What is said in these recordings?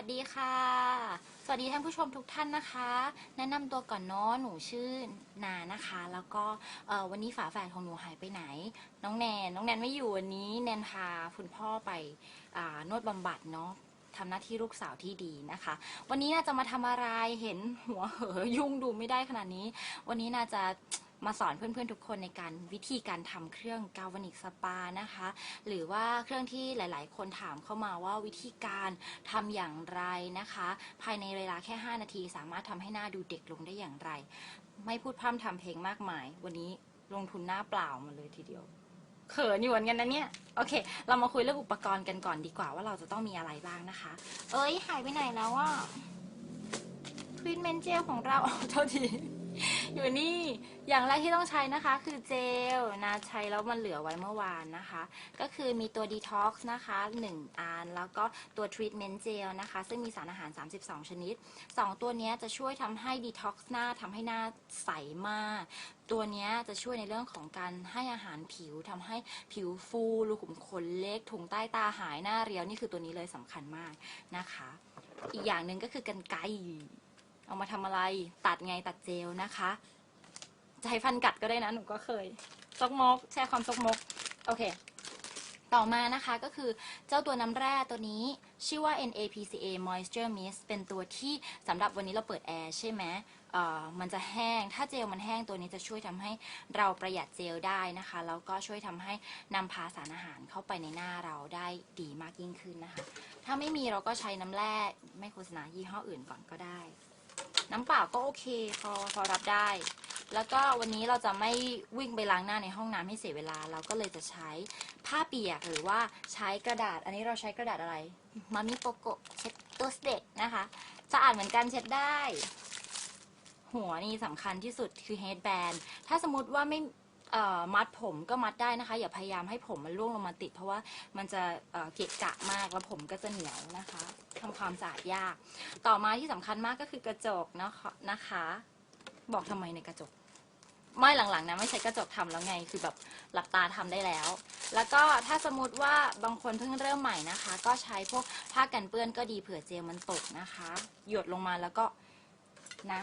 วัสดีค่ะ สวัสดีท่านผู้ชมทุกท่านนะคะ แนะนำตัวก่อนเนาะหนูชื่อนานะคะ แล้วก็วันนี้ฝาแฝดของหนูหายไปไหน น้องแนนน้องแนนไม่อยู่วันนี้แนนพาคุณพ่อไปอนวดบำบัดเนาะทำหน้าที่ลูกสาวที่ดีนะคะ วันนี้น่าจะมาทำอะไรเห็นหัวเหอยุ่งดูไม่ได้ขนาดนี้ วันนี้น่าจะ มาสอนเพื่อนๆทุกคนในการวิธีการทำเครื่องกาวนิกสปานะคะ หรือว่าเครื่องที่หลายๆ คนถามเข้ามาว่าวิธีการทำอย่างไรนะคะ ภายในเวลาแค่ 5 นาที สามารถทำให้หน้าดูเด็กลงได้อย่างไร ไม่พูดพร่ำทำเพลงมากมาย วันนี้ลงทุนหน้าเปล่ามาเลยทีเดียวเขินอยู่เหมือนกันนะเนี่ย โอเค เรามาคุยเรื่องอุปกรณ์กันก่อนดีกว่าว่าเราจะต้องมีอะไรบ้างนะคะ เอ้ย หายไปไหนแล้วอะทรีทเมนต์เจลของเราอ๋อโทษที อยู่นี่ อย่างแรกที่ต้องใช้นะคะ คือเจลนะใช้แล้วมันเหลือไว้เมื่อวานนะคะ ก็คือมีตัว Detox นะคะ1อัน แล้วก็ตัว Treatment Gel นะคะ ซึ่งมีสารอาหาร 32 ชนิด 2 ตัวนี้จะช่วยทำให้ Detox หน้าทำให้หน้าใสมาก ตัวนี้จะช่วยในเรื่องของการให้อาหารผิวทำให้ผิวฟูรูขุมขนเล็กถุงใต้ตาหายหน้าเรียวนี่คือตัวนี้เลยสำคัญมากนะคะ อีกอย่างหนึ่งก็คือกันไกร เอามาทำอะไรตัดไงตัดเจลนะคะ จะให้ฟันกัดก็ได้นะหนูก็เคยซกมก แช่ความซกมก โอเค ต่อมานะคะก็คือเจ้าตัวน้ำแร่ตัวนี้ ชื่อว่า NAPCA Moisture Mist เป็นตัวที่สำหรับวันนี้เราเปิดแอร์ใช่ไหมเออมันจะแห้ง ถ้าเจลมันแห้งตัวนี้จะช่วยทำให้เราประหยัดเจลได้นะคะ แล้วก็ช่วยทำให้นำพาสารอาหารเข้าไปในหน้าเราได้ดีมากยิ่งขึ้นนะคะ ถ้าไม่มีเราก็ใช้น้ำแร่ไม่โฆษณายี่ห้ออื่นก่อนก็ได้ น้ำเปล่าก็โอเคพอพอรับได้ แล้วก็วันนี้เราจะไม่วิ่งไปล้างหน้าในห้องน้ำให้เสียเวลา เราก็เลยจะใช้ผ้าเปียกหรือว่าใช้กระดาษ อันนี้เราใช้กระดาษอะไรมามิโปโกะเช็ดตัวเด็กนะคะสะอาดเหมือนกันเช็ดได้ หัวนี่สำคัญที่สุดคือ headband ถ้าสมมติว่าไม่ เอ่อมัดผมก็มัดได้นะคะ อย่าพยายามให้ผมมันร่วงลงมาติด เพราะว่ามันจะเอ่อเกะกะมากแล้วผมก็จะเหนียวนะคะทำความสะอาดยาก ต่อมาที่สำคัญมากก็คือกระจกนะคะนะคะ บอกทำไมในกระจก ไม่หลังๆนะไม่ใช้กระจกทำแล้วไงคือแบบหลับตาทำได้แล้ว แล้วก็ถ้าสมมติว่าบางคนเพิ่งเริ่มใหม่นะคะ ก็ใช้พวกผ้ากันเปื้อนก็ดีเผื่อเจลมันตกนะคะ หยดลงมาแล้วก็นะ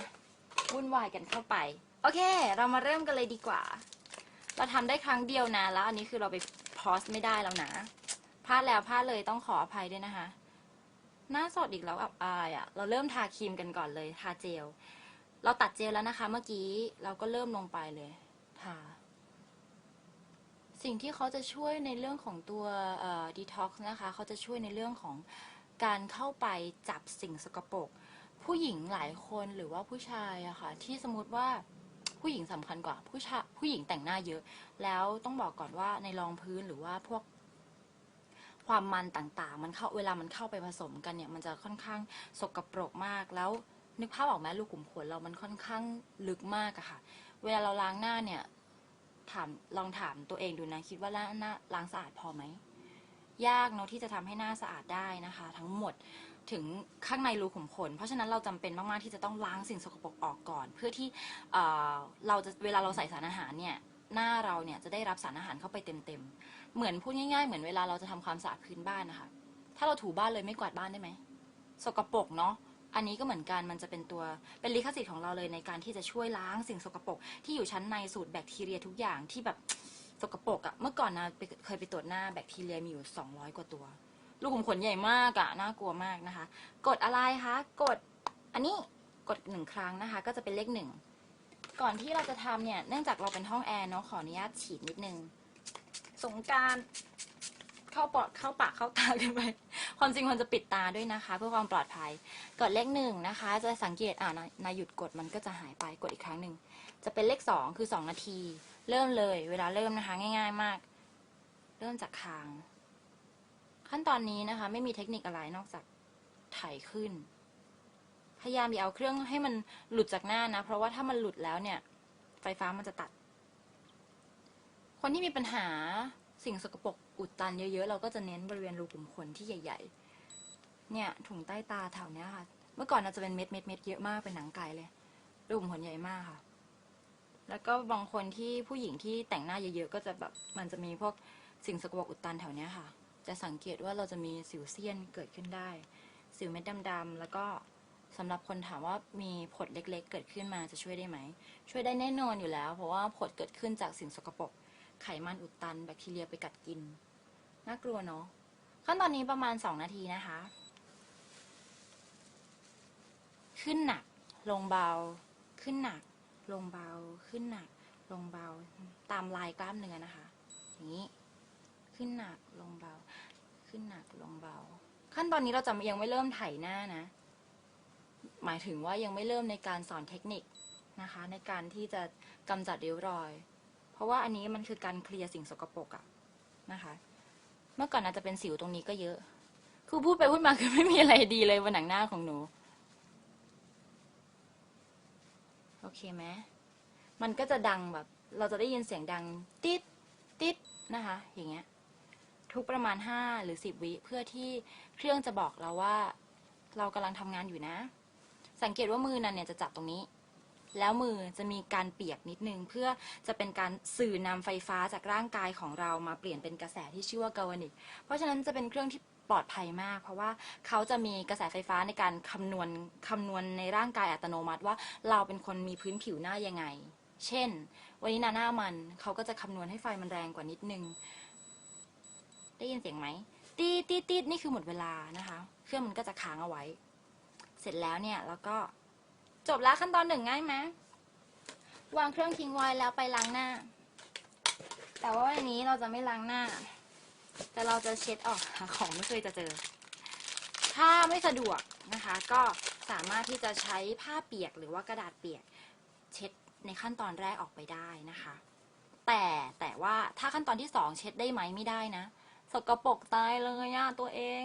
วุ่นวายกันเข้าไป โอเค เรามาเริ่มกันเลยดีกว่า เราทำได้ครั้งเดียวนะแล้วอันนี้คือเราไปพอสไม่ได้แล้วนะพลาดแล้วพลาดเลยต้องขออภัยด้วยนะคะ หน้าสดอีกแล้วอับอายอะ่ะ เราเริ่มทาครีมกันก่อนเลยทาเจล เราตัดเจลแล้วนะคะ เมื่อกี้เราก็เริ่มลงไปเลยทาสิ่งที่เขาจะช่วยในเรื่องของตัวดีท็อกซ์นะคะเขาจะช่วยในเรื่องของการเข้าไปจับสิ่งสกปรกผู้หญิงหลายคนหรือว่าผู้ชายอะค่ะที่สมมติว่า ผู้หญิงสำคัญกว่าผู้ชาผู้หญิงแต่งหน้าเยอะ แล้วต้องบอกก่อนว่าในรองพื้นหรือว่าพวกความมันต่างๆ มันเข้าเวลามันเข้าไปผสมกันเนี่ย มันจะค่อนข้างสกปรกมากแล้วนึกภาพออกไหมลูกขุมขนเรามันค่อนข้างลึกมากอะค่ะ เวลาเราล้างหน้าเนี่ยถามลองถามตัวเองดูนะคิดว่าล้างหน้าล้างสะอาดพอไหมยากเนาะที่จะทำให้หน้าสะอาดได้นะคะ ทั้งหมด ถึงข้างในรูขุมขน เพราะฉะนั้นเราจำเป็นมากๆที่จะต้องล้างสิ่งสกปรกออกก่อน เพื่อที่เอ่อเราจะเวลาเราใส่สารอาหารเนี่ยหน้าเราเนี่ยจะได้รับสารอาหารเข้าไปเต็มๆเหมือนพูดง่ายๆ เหมือนเวลาเราจะทำความสะอาดพื้นบ้านนะคะถ้าเราถูบ้านเลยไม่กวาดบ้านได้ไหม สกปรกเนาะ อันนี้ก็เหมือนกัน มันจะเป็นตัว เป็นลิขสิทธิ์ของเราเลยในการที่จะช่วยล้างสิ่งสกปรกที่อยู่ชั้นในสูตรแบคทีเรียทุกอย่างที่แบบ สกปรกอะเมื่อก่อนนะไปเคยไปตรวจหน้าแบคทีเรียมีอยู่ 200 กว่าตัว ลูกขุมขนใหญ่มากอะน่ากลัวมากนะคะ กดอะไรคะ กดอันนี้กดหนึ่งครั้งนะคะ ก็จะเป็นเลขหนึ่งก่อนที่เราจะทำเนี่ย เนื่องจากเราเป็นห้องแอร์เนาะขออนุญาตฉีดนิดนึง สงการเข้าปอดเข้าปากเข้าตากันไปความจริงควรจะปิดตาด้วยนะคะ เพื่อความปลอดภัย กดเลขหนึ่งนะคะ จะสังเกตอ่านายหยุดกดมันก็จะหายไปกดอีกครั้งหนึ่งจะเป็นเลขสองคือสองนาที เริ่มเลย เวลาเริ่มนะคะ ง่าย ๆ มาก เริ่มจากคาง ขั้นตอนนี้นะคะ ไม่มีเทคนิคอะไรนอกจากไถขึ้น พยายามอย่าเอาเครื่องให้มันหลุดจากหน้านะ เพราะว่าถ้ามันหลุดแล้วเนี่ย ไฟฟ้ามันจะตัด คนที่มีปัญหาสิ่งสกปรกอุดตันเยอะๆ เราก็จะเน้นบริเวณรูขุมขนที่ใหญ่ ๆ เนี่ยถุงใต้ตาแถวเนี้ยค่ะ เมื่อก่อนเราจะเป็นเม็ดเม็ดเม็ดเยอะมากเป็นหนังไก่เลย รูขุมขนใหญ่มากค่ะ แล้วก็บางคนที่ผู้หญิงที่แต่งหน้าเยอะๆ ก็จะแบบมันจะมีพวกสิ่งสกปรกอุดตันแถวเนี้ยค่ะ จะสังเกตว่าเราจะมีสิวเซียนเกิดขึ้นได้ สิวเม็ดดำๆแล้วก็สำหรับคนถามว่ามีผดเล็กๆ เกิดขึ้นมาจะช่วยได้ไหม ช่วยได้แน่นอนอยู่แล้ว เพราะว่าผดเกิดขึ้นจากสิ่งสกปรกไขมันอุดตันแบคทีเรียไปกัดกิน น่ากลัวเนาะขั้นตอนนี้ประมาณ 2 นาทีนะคะ ขึ้นหนัก ลงเบา ขึ้นหนัก ลงเบา ขึ้นหนัก ลงเบา ตามลายกล้ามเนื้อนะคะ อย่างนี้ ขึ้นหนัก ลงเบา ขึ้นหนักลงเบา ขั้นตอนนี้เราจะยังไม่เริ่มไถหน้านะ หมายถึงว่ายังไม่เริ่มในการสอนเทคนิคนะคะ ในการที่จะกำจัดริ้วรอย เพราะว่าอันนี้มันคือการเคลียร์สิ่งสกปรกอะนะคะ เมื่อก่อนอาจจะเป็นสิวตรงนี้ก็เยอะ คือพูดไปพูดมาคือไม่มีอะไรดีเลยบนหนังหน้าของหนู โอเคไหมมันก็จะดังแบบ เราจะได้ยินเสียงดังติดติดนะคะ อย่างเงี้ย ทุกประมาณ 5 หรือ 10 วิเพื่อที่เครื่องจะบอกเราว่า เรากำลังทำงานอยู่นะ สังเกตว่ามือนันเนี่ยจะจับตรงนี้ แล้วมือจะมีการเปียกนิดนึง เพื่อจะเป็นการสื่อนำไฟฟ้าจากร่างกายของเรามาเปลี่ยนเป็นกระแสที่ชื่อว่ากาวนิก เพราะฉะนั้นจะเป็นเครื่องที่ปลอดภัยมาก เพราะว่าเขาจะมีกระแสไฟฟ้าในการคำนวณคำนวณในร่างกายอัตโนมัติว่าเราเป็นคนมีพื้นผิวหน้ายังไง เช่น วันนี้หนาหน้ามันเขาก็จะคำนวณให้ไฟมันแรงกว่านิดนึง ได้ยินเสียงไหมตีดตีดตีดนี่คือหมดเวลานะคะ เครื่องมันก็จะค้างเอาไว้ เสร็จแล้วเนี่ยแล้วก็จบแล้วขั้นตอนหนึ่งง่ายไหมวางเครื่องทิ้งไว้แล้วไปล้างหน้า แต่ว่าวันนี้เราจะไม่ล้างหน้า แต่เราจะเช็ดออกหาของไม่เคยจะเจอ ถ้าไม่สะดวกนะคะ ก็สามารถที่จะใช้ผ้าเปียกหรือว่ากระดาษเปียก เช็ดในขั้นตอนแรกออกไปได้นะคะ แต่แต่ว่าถ้าขั้นตอนที่สองเช็ดได้ไหมไม่ได้นะ สกปรกตายเลยอะตัวเอง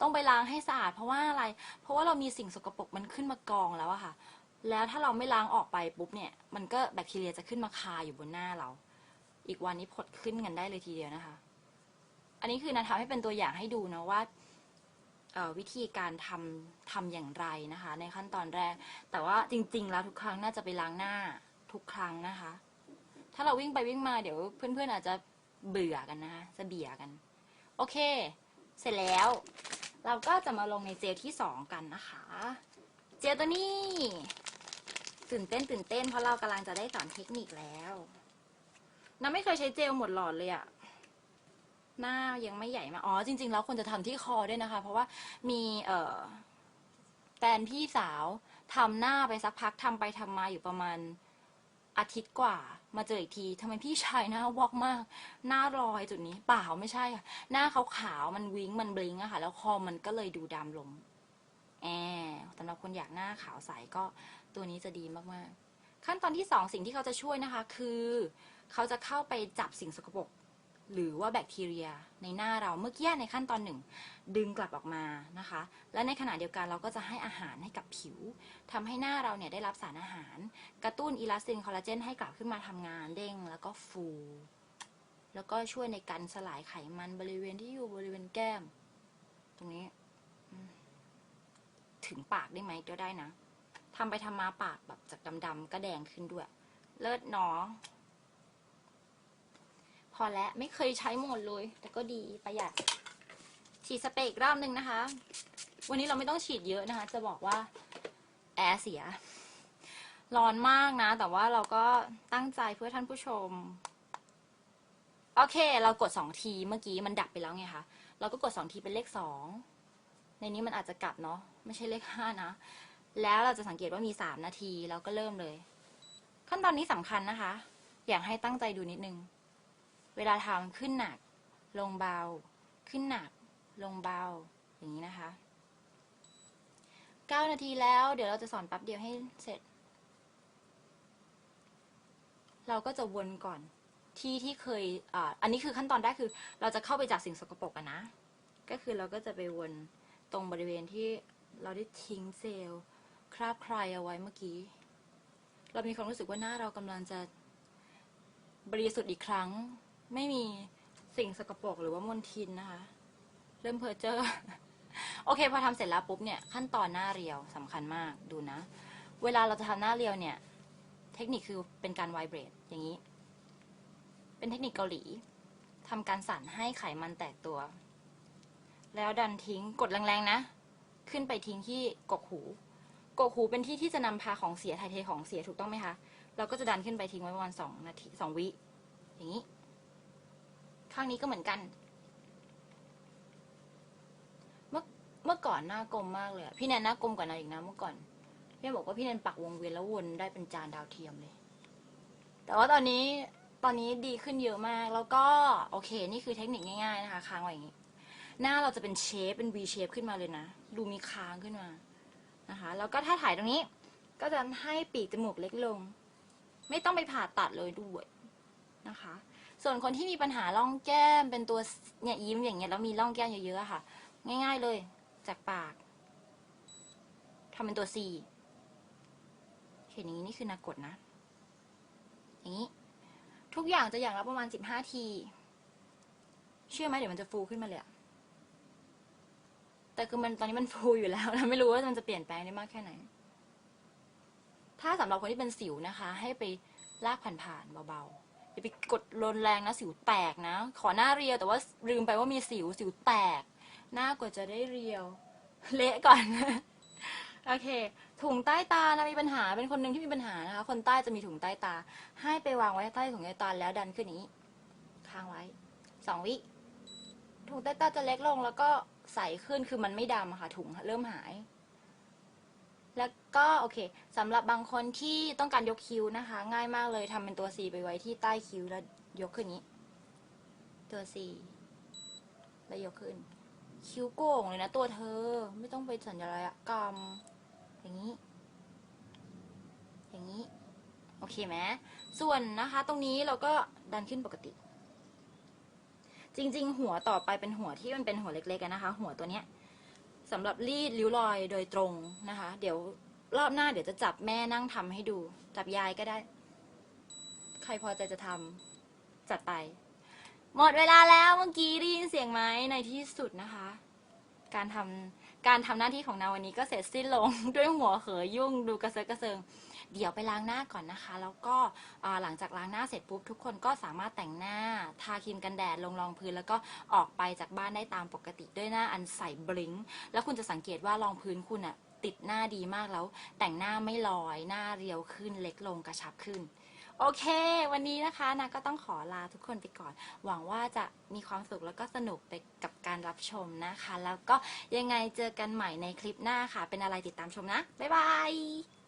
ต้องไปล้างให้สะอาด เพราะว่าอะไร เพราะว่าเรามีสิ่งสกปรกมันขึ้นมากองแล้วอะค่ะ แล้วถ้าเราไม่ล้างออกไปปุ๊บเนี่ย มันก็แบคทีเรียจะขึ้นมาคาอยู่บนหน้าเรา อีกวันนี้ผดขึ้นกันได้เลยทีเดียวนะคะ อันนี้คือนะทำให้เป็นตัวอย่างให้ดูนะว่าวิธีการทำทำอย่างไรนะคะ ในขั้นตอนแรก แต่ว่าจริง ๆ แล้วทุกครั้งน่าจะไปล้างหน้าทุกครั้งนะคะ ถ้าเราวิ่งไปวิ่งมาเดี๋ยวเพื่อนๆอาจจะเบื่อกันนะคะจะเบียกัน โอเค เสร็จแล้ว เราก็จะมาลงในเจลที่สองกันนะคะ เจลตัวนี้ ตื่นเต้นตื่นเต้นเพราะเรากำลังจะได้สอนเทคนิคแล้วน้าไม่เคยใช้เจลหมดหลอดเลยอะหน้ายังไม่ใหญ่มาอ๋อจริง ๆ แล้วควรจะทำที่คอด้วยนะคะ เพราะว่ามีเอ่อแฟนพี่สาวทำหน้าไปสักพักทำไปทำมาอยู่ประมาณ อาทิตย์กว่ามาเจออีกทีทำไมพี่ชายหน้าวอกมาก หน้ารอยจุดนี้เปล่าไม่ใช่ค่ะ หน้าเขาขาวมันวิ้งมันบลิงอะค่ะ แล้วคอมันก็เลยดูดำลงแอสำหรับคนอยากหน้าขาวใสก็ตัวนี้จะดีมากๆ ขั้นตอนที่สองสิ่งที่เขาจะช่วยนะคะ คือ เขาจะเข้าไปจับสิ่งสกปรก หรือว่าแบคทีเรียในหน้าเราเมื่อกี้ในขั้นตอนหนึ่ง ดึงกลับออกมานะคะ และในขณะเดียวกันเราก็จะให้อาหารให้กับผิวทำให้หน้าเราเนี่ยได้รับสารอาหาร กระตุ้นอีลาสตินคอลลาเจนให้กลับขึ้นมาทำงานเด้งแล้วก็ฟู แล้วก็ช่วยในการสลายไขมันบริเวณที่อยู่บริเวณแก้ม ตรงนี้ ถึงปากได้ไหมก็ได้นะทำไปทำมาปากแบบจากดำๆก็แดงขึ้นด้วย เลิศเนาะ อแล้วไม่เคยใช้หมดเลย แต่ก็ดีประหยัด ฉีดสเปรย์อีกรอบหนึ่งนะคะ วันนี้เราไม่ต้องฉีดเยอะนะคะ จะบอกว่าแอร์เสีย ร้อนมากนะ แต่ว่าเราก็ตั้งใจเพื่อท่านผู้ชม โอเค เรากดสองทีเมื่อกี้มันดับไปแล้วไงคะเราก็กดสองทีเป็นเลขสองในนี้มันอาจจะกลับเนาะไม่ใช่เลขห้านะ แล้วเราจะสังเกตว่ามีสามนาทีแล้วก็เริ่มเลย ขั้นตอนนี้สำคัญนะคะ อยากให้ตั้งใจดูนิดนึง เวลาทำขึ้นหนัก ลงเบา ขึ้นหนัก ลงเบา อย่างนี้นะคะเก้านาทีแล้ว เดี๋ยวเราจะสอนแป๊บเดียวให้เสร็จ เราก็จะวนก่อน ที่ที่เคยออันนี้คือขั้นตอนแรกคือ เราจะเข้าไปจากสิ่งสกปรกอะนะ ก็คือเราก็จะไปวนตรงบริเวณที่เราได้ทิ้งเซลล์คราบใครเอาไว้เมื่อกี้ เรามีความรู้สึกว่าหน้าเรากำลังจะบริสุทธิ์อีกครั้ง ไม่มีสิ่งสกปรกหรือว่ามลทินนะคะ เริ่มเพอเจอโอเค พอทำเสร็จแล้วปุ๊บเนี่ยขั้นตอนหน้าเรียวสำคัญมากดูนะ เวลาเราจะทำหน้าเรียวเนี่ย เทคนิคคือเป็นการไวเบรดอย่างนี้ เป็นเทคนิคเกาหลีทำการสั่นให้ไขมันแตกตัว แล้วดันทิ้งกดแรงๆนะ ขึ้นไปทิ้งที่กกหูกกหูเป็นที่ที่จะนำพาของเสียถ่ายเทของเสียถูกต้องไหมคะ เราก็จะดันขึ้นไปทิ้งไว้ประมาณสองนาทีสองวิ อย่างนี้ ข้างนี้ก็เหมือนกัน เมื่อเมื่อก่อนหน้ากลมมากเลยพี่แนนหน้ากลมกว่านาอีกนะเมื่อก่อนพี่บอกว่าพี่แนนปักวงเวียนแล้ววนได้เป็นจานดาวเทียมเลย แต่ว่าตอนนี้ตอนนี้ดีขึ้นเยอะมาก แล้วก็โอเค นี่คือเทคนิคง่ายๆนะคะค้างไว้อย่างนี้ หน้าเราจะเป็นเชฟเป็น V shape ขึ้นมาเลยนะ ดูมีค้างขึ้นมานะคะ แล้วก็ถ้าถ่ายตรงนี้ ก็จะให้ปีกจมูกเล็กลง ไม่ต้องไปผ่าตัดเลยด้วยนะคะ ส่วนคนที่มีปัญหาร่องแก้มเป็นตัวเนี่ยยิ้มอย่างเงี้ยแล้วมีร่องแก้มเยอะๆค่ะ ง่าย ๆเลย จากปากทำเป็นตัว C เห็นอย่างนี้นี่คือนากดนะ อย่างนี้ ทุกอย่างจะอย่างละประมาณสิบห้าที เชื่อไหมเดี๋ยวมันจะฟูขึ้นมาเลยอะแต่คือมันตอนนี้มันฟูอยู่แล้วเราไม่รู้ว่ามันจะเปลี่ยนแปลงได้มากแค่ไหน ถ้าสำหรับคนที่เป็นสิวนะคะ ให้ไปลากผ่านๆเบาๆ อย่าไปกดรนแรงนะสิวแตกนะ ขอหน้าเรียวแต่ว่าลืมไปว่ามีสิวสิวแตก หน้ากว่าจะได้เรียว เละก่อน โอเค ถุงใต้ตานะมีปัญหาเป็นคนหนึ่งที่มีปัญหานะคะ คนใต้จะมีถุงใต้ตา ให้ไปวางไว้ใต้ถุงใต้ตาแล้วดันขึ้นนี้ค้างไว้สองวิถุงใต้ตาจะเล็กลงแล้วก็ใสขึ้นคือมันไม่ดำค่ะถุงเริ่มหาย แล้วก็โอเคสำหรับบางคนที่ต้องการยกคิ้วนะคะ ง่ายมากเลยทำเป็นตัว C ไปไว้ที่ใต้คิ้วแล้วยกขึ้นนี้ ตัว C แล้วยกขึ้น คิ้วโก่งเลยนะตัวเธอไม่ต้องไปสัญลักรรมอย่างนี้ อย่างนี้โอเคไหมส่วนนะคะ ตรงนี้เราก็ดันขึ้นปกติ จริง ๆ หัวต่อไปเป็นหัวที่มันเป็นหัวเล็กๆนะคะ หัวตัวเนี้ย สำหรับรีดริ้วรอยโดยตรงนะคะ เดี๋ยวรอบหน้าเดี๋ยวจะจับแม่นั่งทำให้ดู จับยายก็ได้ ใครพอใจจะทำจัดไป หมดเวลาแล้วเมื่อกี้ได้ยินเสียงไหมในที่สุดนะคะ การทำการทำหน้าที่ของนาวันนี้ก็เสร็จสิ้นลงด้วยหัวเหยยุ่งดูกระเซิร์กระเซิง เดี๋ยวไปล้างหน้าก่อนนะคะ แล้วก็หลังจากล้างหน้าเสร็จปุ๊บทุกคนก็สามารถแต่งหน้าทาครีมกันแดดลงรองพื้น แล้วก็ออกไปจากบ้านได้ตามปกติด้วยหน้าอันใสบลิงก์แล้วคุณจะสังเกตว่ารองพื้นคุณอะติดหน้าดีมากแล้ว แต่งหน้าไม่ลอยหน้าเรียวขึ้นเล็กลงกระชับขึ้นโอเค วันนี้นะคะนะก็ต้องขอลาทุกคนไปก่อน หวังว่าจะมีความสุขแล้วก็สนุกไปกับการรับชมนะคะ แล้วก็ยังไงเจอกันใหม่ในคลิปหน้าค่ะ เป็นอะไรติดตามชมนะ บ๊ายบาย